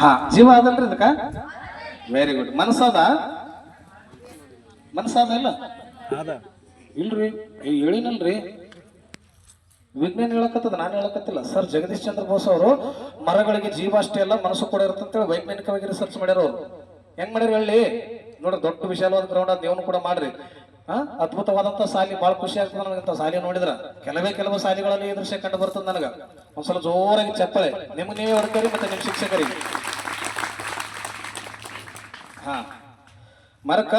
ಹಾ ಜೀವ ಅದಲ್ರಿ ಇದಕ್ಕ? Very good ಮನಸ್ಸದ? ಮನಸ್ಸಾದ ಇಲ್ಲ? ಇಲ್ರಿ. ಹೇಳಿನಲ್ರಿ. ವಿಜ್ಞಾನ ಹೇಳಕತ್ತದ ನಾನು ಹೇಳಕತ್ತಿಲ್ಲ. ಸರ್ ಜಗದೀಶ್ ಚಂದ್ರ ಬೋಸ್ ಅವರು ಮರಗಳಿಗೆ ಜೀವ ಅಷ್ಟೇ ಅಲ್ಲ ಮನಸ್ಸು ಕೂಡ ಇರುತ್ತಂತೇಳಿ ವೈಜ್ಞಾನಿಕವಾಗಿ ರಿಸರ್ಚ್ ಮಾಡ್ಯಾರ ಅವರು. ಹೆಂಗ್ ಮಾಡ್ಯಾರ ಹೇಳಿ? ನೋಡ್ರಿ ದೊಡ್ಡ ವಿಶಾಲವಾದ ಗ್ರೌಂಡ್ ಅದ್ ನೀವು ಕೂಡ ಮಾಡ್ರಿ. ಅದ್ಭುತವಾದಂತ ಸಾಲಿ ಬಹಳ ಖುಷಿ ಆಗ್ತದೆ ನನಗಂತ ಸಾಲಿ ನೋಡಿದ್ರ. ಕೆಲವೇ ಕೆಲವು ಸಾಲಿಗಳಲ್ಲಿ ಈ ದೃಶ್ಯ ಕಂಡು ಬರ್ತದೆ ನನಗ. ಒಂದ್ಸಲ ಜೋರಾಗಿ ಚಪ್ಪಳೆ. ನಿಮ್ಗೆ ನೀವೇ ಹೊಡ್ಕರಿ ಮತ್ತೆ ನಿಮ್ ಶಿಕ್ಷಕರಿಗೆ. ಹಾ. ಮರಕ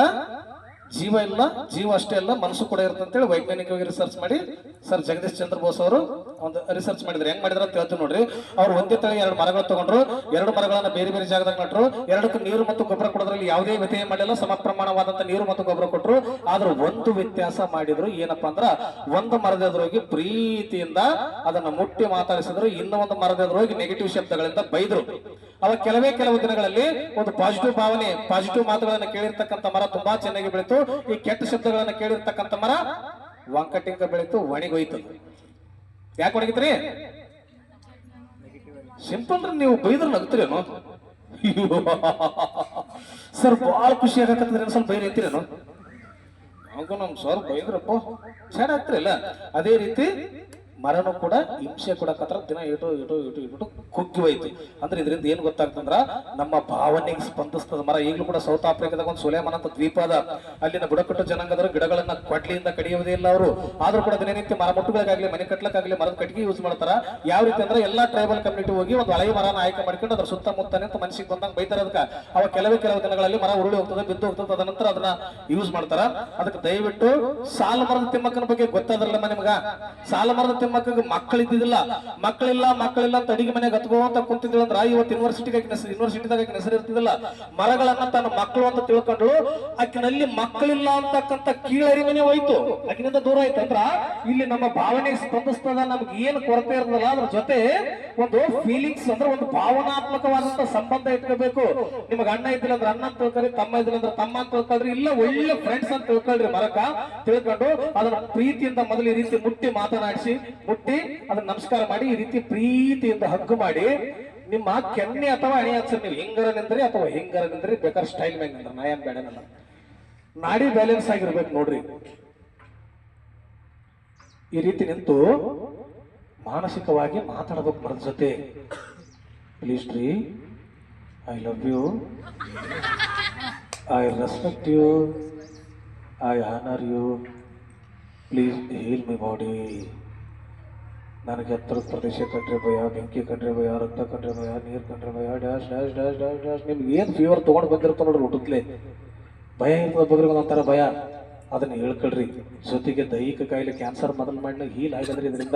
ಜೀವ ಇಲ್ಲ, ಜೀವ ಅಷ್ಟೇ ಅಲ್ಲ, ಮನಸ್ಸು ಕೂಡ ಇರುತ್ತೆ ಅಂತೇಳಿ ವೈಜ್ಞಾನಿಕವಾಗಿ ರಿಸರ್ಚ್ ಮಾಡಿ ಸರ್ ಜಗದೀಶ್ ಚಂದ್ರ ಬೋಸ್ ಅವರು ಒಂದು ರಿಸರ್ಚ್ ಮಾಡಿದ್ರು. ಹೆಂಗ್ ಮಾಡಿದ್ರ ಅಂತ ಹೇಳ್ತೀವಿ ನೋಡ್ರಿ. ಅವ್ರು ಒಂದೇ ತಳಿ ಎರಡು ಮರಗಳು ತಗೊಂಡ್ರು. ಎರಡು ಮರಗಳನ್ನ ಬೇರೆ ಬೇರೆ ಜಾಗದಾಗ ನಟ್ರು. ಎರಡಕ್ಕೂ ನೀರು ಮತ್ತು ಗೊಬ್ಬರ ಕೊಡೋದ್ರಲ್ಲಿ ಯಾವುದೇ ವ್ಯತ್ಯಯ ಮಾಡಲಿಲ್ಲ. ಸಮ ಪ್ರಮಾಣವಾದಂತ ನೀರು ಮತ್ತು ಗೊಬ್ಬರ ಕೊಟ್ಟರು ಆದ್ರೆ ಒಂದು ವ್ಯತ್ಯಾಸ ಮಾಡಿದ್ರು. ಏನಪ್ಪಾ ಅಂದ್ರ ಒಂದು ಮರದ ಎದುರೋಗಿ ಪ್ರೀತಿಯಿಂದ ಅದನ್ನ ಮುಟ್ಟಿ ಮಾತಾಡಿಸಿದ್ರು. ಇನ್ನೊಂದು ಮರದ ಎದುರೋಗಿ ನೆಗೆಟಿವ್ ಶಬ್ದಗಳಿಂದ ಬೈದ್ರು. ಅವಾಗ ಕೆಲವೇ ಕೆಲವು ದಿನಗಳಲ್ಲಿ ಒಂದು ಪಾಸಿಟಿವ್ ಭಾವನೆ, ಪಾಸಿಟಿವ್ ಮಾತುಗಳನ್ನು ಕೇಳಿರ್ತಕ್ಕಂಥ ಮರ ತುಂಬಾ ಚೆನ್ನಾಗಿ ಬೆಳೀತು. ಈ ಕೆಟ್ಟ ಶಬ್ದಗಳನ್ನ ಕೇಳಿರ್ತಕ್ಕಂಥ ಮರ ವಂಕಟಿಂಕ ಬೆಳೀತು ಒಣಗೋಯ್ತು ಯಾಕೆ ಒಣಗಿತ್ರಿ ಸಿಂಪಲ್ ನೀವು ಬೈದ್ರ ನಗ್ತೀರೇನು? ಸರ್ ಬಹಳ ಖುಷಿ ಆಗಕತ್ತದ್ರಿ ಸ್ವಲ್ಪ ಬೈರ್ ಐತಿರೇನು ಹಂಗ ನಮ್ ಸರ್ ಬೈದ್ರಪ್ಪ. ಚೆನ್ನಾಗ್ತಿರಲ್ಲ ಅದೇ ರೀತಿ ಮರನು ಕೂಡ ಹಿಂಸೆ ಕೊಡಕತ್ರ ದಿನ ಇಟು ಇಟು ಇಟು ಇಟ್ಬಿಟ್ಟು ಕುಗ್ಗಿ ಹೋಯ್ತು. ಅಂದ್ರೆ ಇದರಿಂದ ಏನ್ ಗೊತ್ತಾಗ್ತಂದ್ರ ನಮ್ಮ ಭಾವನೆಗೆ ಸ್ಪಂದಿಸ್ತದ ಮರ. ಈಗಲೂ ಕೂಡ ಸೌತ್ ಆಫ್ರಿಕಾದಾಗ ಒಂದು ಸುಲೇಮನ್ ಅಂತ ದ್ವೀಪ ಅದ. ಅಲ್ಲಿನ ಬುಡಕಟ್ಟು ಜನಾಂಗದವರು ಗಿಡಗಳನ್ನ ಕೊಡ್ಲಿಯಿಂದ ಕಡಿಯೋದೇ ಇಲ್ಲ ಅವರು. ಆದ್ರೂ ಕೂಡ ದಿನನಿತ್ಯ ಮರ ಮುಟ್ಟುಗಳಿಗಾಗ್ಲಿ, ಮನೆ ಕಟ್ಲಕ್ಕಾಗ್ಲಿ ಮರದ ಕಟ್ಟಿಗೆ ಯೂಸ್ ಮಾಡ್ತಾರ. ಯಾವ ರೀತಿ ಅಂದ್ರೆ ಎಲ್ಲಾ ಟ್ರೈಬಲ್ ಕಮ್ಯುನಿಟಿ ಹೋಗಿ ಒಂದು ಹಳೆಯ ಮರನ ಆಯ್ಕೆ ಮಾಡ್ಕೊಂಡು ಅದ್ರ ಸುತ್ತಮುತ್ತ ಅಂತ ಮನಸ್ಸಿಗೆ ಬಂದಂಗ ಬೈತಾರ ಅದಕ್ಕ. ಅವ ಕೆಲವೇ ಕೆಲವು ದಿನಗಳಲ್ಲಿ ಮರ ಉರುಳಿ ಹೋಗ್ತದೆ, ಬಿದ್ದು ಹೋಗ್ತದೆ ಅದ ನಂತರ ಅದನ್ನ ಯೂಸ್ ಮಾಡ್ತಾರ. ಅದಕ್ಕೆ ದಯವಿಟ್ಟು ಸಾಲ ಮರದ ತಿಮ್ಮಕ್ಕನ ಬಗ್ಗೆ ಗೊತ್ತಾದ್ರಲ್ಲಮ್ಮ ನಿಮ್ಗ? ಸಾಲ ಮರದ ತಿಮ್ಮಕ್ಕಗೆ ಮಕ್ಕಳಿದ್ದಿಲ್ಲ ಮಕ್ಕಳಿಲ್ಲ ಮಕ್ಕಳಿಲ್ಲ ಅಂತ ಅಡಿಗೆ ಮನೆಗೆ ಹತ್ಕೋಂತ ಕುಂತಿದ್ವಿ ಅಂದ್ರ ಇವತ್ತು ಯೂನಿವರ್ಸಿಟಿಗೆ ಯೂನಿವರ್ಸಿಟಿದಾಗ ಹೆಸರು ಇರ್ತಿದಿಲ್ಲ ಮರಗಳನ್ನ ತನ್ನ ಮಕ್ಕಳು ಅಂತ ತಿಳ್ಕೊಂಡ್ಳು. ಆಕಿನಲ್ಲಿ ಮಕ್ಕಳಿಲ್ಲ ಅಂತಕ್ಕಂತ ಕೀಳರಿಮನೆ ಹೋಯ್ತು. ಆಕಿನಿಂದ ದೂರ ಆಯ್ತು. ಅಂದ್ರ ಇಲ್ಲಿ ನಮ್ಮ ಭಾವನೆ ಸ್ಪಂದಿಸ್ತದ, ನಮ್ಗೆ ಏನು ಕೊರತೆ ಇರ್ತದಲ್ಲ, ಅದ್ರ ಜೊತೆ ಒಂದು ಫೀಲಿಂಗ್ಸ್ ಅಂದ್ರೆ ಒಂದು ಭಾವನಾತ್ಮಕವಾದಂತ ಸಂಬಂಧ ಇಟ್ಕೋಬೇಕು. ನಿಮಗೆ ಅಣ್ಣ ಇದ್ದಿಲ್ಲ ಅಂದ್ರೆ ಅಣ್ಣ ಅಂತ ತಿಳ್ಕೊಳ್ರಿ, ತಮ್ಮ ಇದ್ದಿಲ್ಲ ಅಂದ್ರೆ ತಮ್ಮ ಅಂತ ತಿಳ್ಕೊಳ್ರಿ, ಇಲ್ಲ ಒಳ್ಳೆ ಫ್ರೆಂಡ್ಸ್ ಅಂತ ತಿಳ್ಕೊಳ್ರಿ ಮರಕ ತಿಳ್ಕೊಂಡು ಅದನ್ನ ಪ್ರೀತಿಯಿಂದ ಮೊದಲು ಈ ರೀತಿ ಮುಟ್ಟಿ ಮಾತನಾಡಿಸಿ ಮುಟ್ಟಿ ಅದನ್ನ ನಮಸ್ಕಾರ ಮಾಡಿ ಈ ರೀತಿ ಪ್ರೀತಿಯಿಂದ ಹಗ್ಗು ಮಾಡಿ ನಿಮ್ಮ ಕೆನ್ನೆ ಅಥವಾ ಅಣಿ ಹಚ್ಚರ್ ನೀವು ಹಿಂಗರ ನಿಂದ್ರಿ ಅಥವಾ ಹಿಂಗರ ನಿಂದ್ರಿ, ಬೇಕಾದ್ರೆ ಸ್ಟೈಲ್ ಮ್ಯಾಗ ನಿಂದ್ರ, ನಾ ಏನ್ ಬೇಡ ನನ್ನ. ನಾಡಿ ಬ್ಯಾಲೆನ್ಸ್ ಆಗಿರ್ಬೇಕು ನೋಡ್ರಿ. ಈ ರೀತಿ ನಿಂತು ಮಾನಸಿಕವಾಗಿ ಮಾತಾಡಬೇಕು ಮರದ ಜೊತೆ. ಪ್ಲೀಸ್ ರೀ I love you I respect you I honour you please heal my body ನನಗೆ ಎತ್ತರದ ಪ್ರದೇಶ ಕಂಡ್ರೆ ಭಯ, ಬೆಂಕಿ ಕಂಡ್ರೆ ಭಯ, ರಕ್ತ ಕಂಡ್ರೆ ಭಯ, ನೀರು ಕಂಡ್ರೆ ಭಯ, dash dash dash dash dash. ನಿಮ್ಗೆ ಏನು ಫೀವರ್ ತೊಗೊಂಡು ಬಂದಿರ್ತಾವ ನೋಡ್ರಿ ಊಟದ್ಲೆ? ಭಯ ಇರ್ತದೆ ಬಗ್ರಿಗೆ ಒಂಥರ ಭಯ. ಅದನ್ನ ಹೇಳ್ಕೊಳ್ರಿ. ಜೊತೆಗೆ ದೈಹಿಕ ಕಾಯಿಲೆ ಕ್ಯಾನ್ಸರ್ ಮೊದಲ ಮಾಡಿ ಹೀಲ್ ಆಗಿದ್ರೆ ಇದರಿಂದ.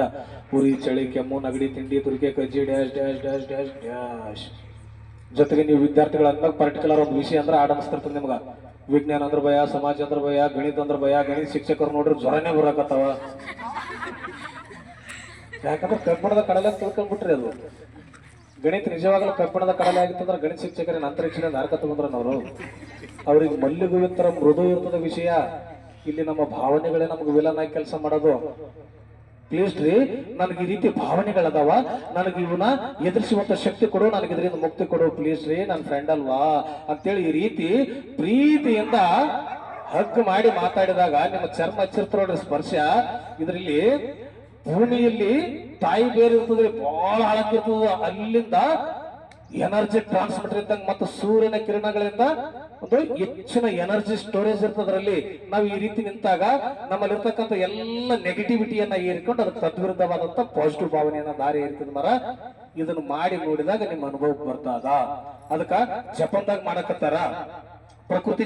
ಉರಿ, ಚಳಿ, ಕೆಮ್ಮು, ನಗಡಿ, ತಿಂಡಿ, ತುರಿಕೆ, ಕಜ್ಜಿ, dash dash dash dash dash. ಜೊತೆಗೆ ನೀವು ವಿದ್ಯಾರ್ಥಿಗಳು ಅಂದಾಗ ಪರ್ಟಿಕ್ಯುಲರ್ ಒಂದು ವಿಷಯ ಅಂದ್ರೆ ಆಡಮಿಸ್ತಿರ್ತದೆ ನಿಮ್ಗೆ. ವಿಜ್ಞಾನ ಅಂದ್ರೆ ಭಯ, ಸಮಾಜ ಅಂದ್ರೆ ಭಯ, ಗಣಿತ ಅಂದ್ರೆ ಭಯ, ಗಣಿತ ಶಿಕ್ಷಕರು ನೋಡ್ರಿ ಜ್ವರನೇ ಬರಾಕತ್ತಾವ. ಯಾಕಂದ್ರೆ ಕಬ್ಬಣದ ಕಡಲೆ ತಿಳ್ಕೊಂಡ್ಬಿಟ್ರಿ ಅದು. ಗಣಿತ ನಿಜವಾಗಲೂ ಕಬ್ಬಣದ ಕಡಲೆ ಆಗಿತ್ತಂದ್ರೆ ಗಣಿತ ಶಿಕ್ಷಕರ ಅಂತರಿಕ್ಷಣೆ ನಾರ್ಕ ತಗೊಂಡ್ರ ನಾವು ಅವ್ರಿಗೆ ಮಲ್ಲಿಗೆ ತರ ಮೃದು ಇರ್ತದ ವಿಷಯ. ಇಲ್ಲಿ ನಮ್ಮ ಭಾವನೆಗಳೇ ನಮ್ಗೆ ವಿಲನ್ ಆಗಿ ಕೆಲಸ ಮಾಡೋದು. ಪ್ಲೀಸ್ ರೀ, ನನಗೆ ಈ ರೀತಿ ಭಾವನೆಗಳದಾವ. ನನಗೆ ಇವನ್ನ ಎದುರಿಸುವಂತ ಶಕ್ತಿ ಕೊಡು, ನನಗೆ ಇದರಿಂದ ಮುಕ್ತಿ ಕೊಡು. ಪ್ಲೀಸ್ ರೀ ನನ್ನ ಫ್ರೆಂಡ್ ಅಲ್ವಾ? ಅಂತೇಳಿ ಈ ರೀತಿ ಪ್ರೀತಿಯಿಂದ ಹಗ್ ಮಾಡಿ ಮಾತಾಡಿದಾಗ ನಿಮ್ಮ ಚರ್ಮ ಹಚ್ಚಿರ್ತಾರ ಸ್ಪರ್ಶ. ಇದರಲ್ಲಿ ಭೂಮಿಯಲ್ಲಿ ತಾಯಿ ಬೇರೆ ಇರ್ತದೆ ಬಹಳ ಹಳಕಿರ್ತದ ಅಲ್ಲಿಂದ ಎನರ್ಜಿ ಟ್ರಾನ್ಸ್ಮಿಟರ್ ಇದ್ದಂಗ ಮತ್ತು ಸೂರ್ಯನ ಕಿರಣಗಳಿಂದ ಒಂದು ಹೆಚ್ಚಿನ ಎನರ್ಜಿ ಸ್ಟೋರೇಜ್ ಇರ್ತದ್ರಲ್ಲಿ ನಾವು ಈ ರೀತಿ ನಿಂತಾಗ ನಮ್ಮಲ್ಲಿರ್ತಕ್ಕಂಥ ಎಲ್ಲ ನೆಗೆಟಿವಿಟಿಯನ್ನ ಏರ್ಕೊಂಡು ಅದಕ್ಕೆ ತದ್ವಿರುದ್ಧವಾದಂತ ಪಾಸಿಟಿವ್ ಭಾವನೆಯನ್ನ ದಾರಿ ಇರ್ತದ ಮರ ಇದನ್ನು ಮಾಡಿ ನೋಡಿದಾಗ ನಿಮ್ಮ ಅನುಭವಕ್ಕೆ ಬರ್ತದ. ಅದಕ್ಕ ಜಪಂದಾಗ ಮಾಡಕತ್ತಾರ. ಪ್ರಕೃತಿ